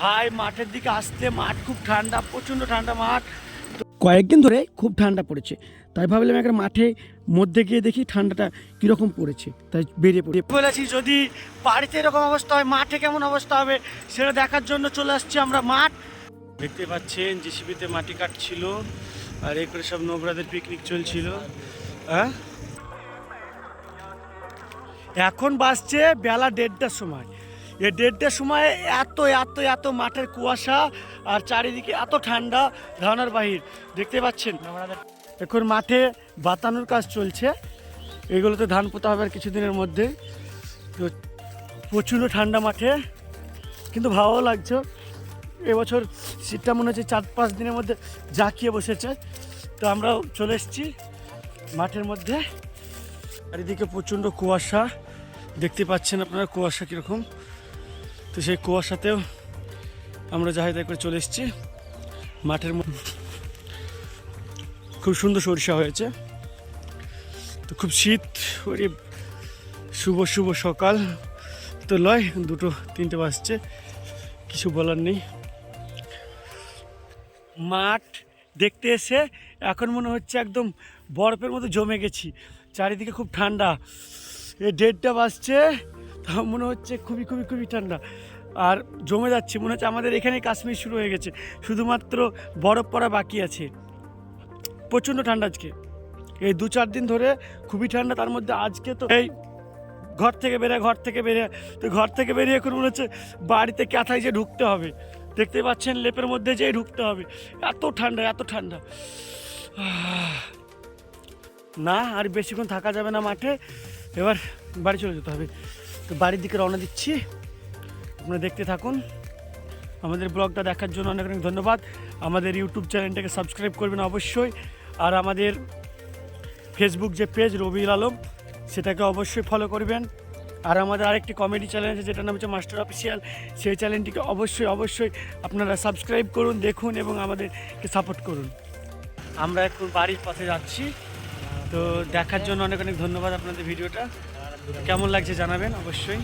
ভাই মাঠের দিকে আসতে মাঠ খুব ঠান্ডা প্রচণ্ড ঠান্ডা মাঠ। কয়েকদিন ধরে খুব ঠান্ডা পড়েছে। তাই ভাবলাম একটা মাঠে মধ্যে গিয়ে দেখি ঠান্ডাটা কীরকম পড়েছে। তাই বেরিয়ে পড়ে। বলেছি যদি বাড়িতে এরকম অবস্থা হয় মাঠে কেমন অবস্থা হবে সেটা দেখার জন্য চলে আসছি আমরা মাঠ। দেখতে পাচ্ছেন জিসিবিতে মাটি কাটছিল আর এই করে সব নোংরাদের পিকনিক চলছিল। হ্যাঁ? এখন বাসছে বেলা দেড়টার সময়। এই দেড়টার সময় এত এত এত মাঠের কুয়াশা আর চারিদিকে এত ঠান্ডা ধারণার বাহির। দেখতে পাচ্ছেন? এখন মাঠে বাতানোর কাজ চলছে। এগুলোতে ধান পোতা হবে আর কিছুদিনের মধ্যে। তো প্রচণ্ড ঠান্ডা মাঠে। কিন্তু ভালো লাগছে। এবছর শীতটা মনে হচ্ছে চার, পাঁচ দিনের মধ্যে জাঁকিয়ে বসেছে। তো আমরাও চলে এসেছি মাঠের মধ্যে। আর এদিকে প্রচণ্ড কুয়াশা। দেখতে পাচ্ছেন আপনারা কুয়াশা কীরকম। তো সেই কুয়াশাতেও আমরা তাই করে চলে এসেছি। মাঠের মধ্যে খুব সুন্দর সরিষা হয়েছে। তো খুব শীত ওরে শুভ শুভ সকাল। তো লয়, দুটো, তিনটে বাজছে। কিছু বলার নেই। মাঠ দেখতে এসে এখন মনে হচ্ছে একদম বরফের মতো জমে গেছি। চারিদিকে খুব ঠান্ডা। এই ডেটটা বাজছে। তা মনে হচ্ছে খুবই খুবই খুবই ঠান্ডা। আর জমে যাচ্ছে, মনে হচ্ছে আমাদের এখানে কাশ্মীর শুরু হয়ে গেছে। শুধুমাত্র বরফ পড়া বাকি আছে। প্রচণ্ড ঠান্ডা আজকে। এই দু চার দিন ধরে খুবই ঠান্ডা, তার মধ্যে আজকে তো এই ঘর থেকে বেরিয়ে, ঘর থেকে বেরিয়ে, তো ঘর থেকে বেরিয়ে এখন মনে হচ্ছে বাড়িতে ক্যাথায় যে ঢুকতে হবে। দেখতে পাচ্ছেন লেপের মধ্যে যেই ঢুকতে হবে। এত ঠান্ডা এত ঠান্ডা। না, আর বেশিক্ষণ থাকা যাবে না মাঠে। এবার বাড়ি চলে যেতে হবে। তো বাড়ির দিকে রওনা দিচ্ছি। আপনারা দেখতে থাকুন। আমাদের ব্লগটা দেখার জন্য অনেক অনেক ধন্যবাদ। আমাদের ইউটিউব চ্যানেলটাকে সাবস্ক্রাইব করবেন অবশ্যই। আর আমাদের ফেসবুক যে পেজ রবিউল আলম, সেটাকে অবশ্যই ফলো করবেন। আর আমাদের আরেকটি কমেডি চ্যানেল আছে, যেটার নাম হচ্ছে মাস্টার অফিসিয়াল সেই চ্যানেলটিকে অবশ্যই অবশ্যই আপনারা সাবস্ক্রাইব করুন, দেখুন এবং আমাদেরকে সাপোর্ট করুন। আমরা এখন বাড়ির পথে যাচ্ছি। তো দেখার জন্য অনেক অনেক ধন্যবাদ আপনাদের ভিডিওটা। কেমন লাগছে জানাবেন অবশ্যই।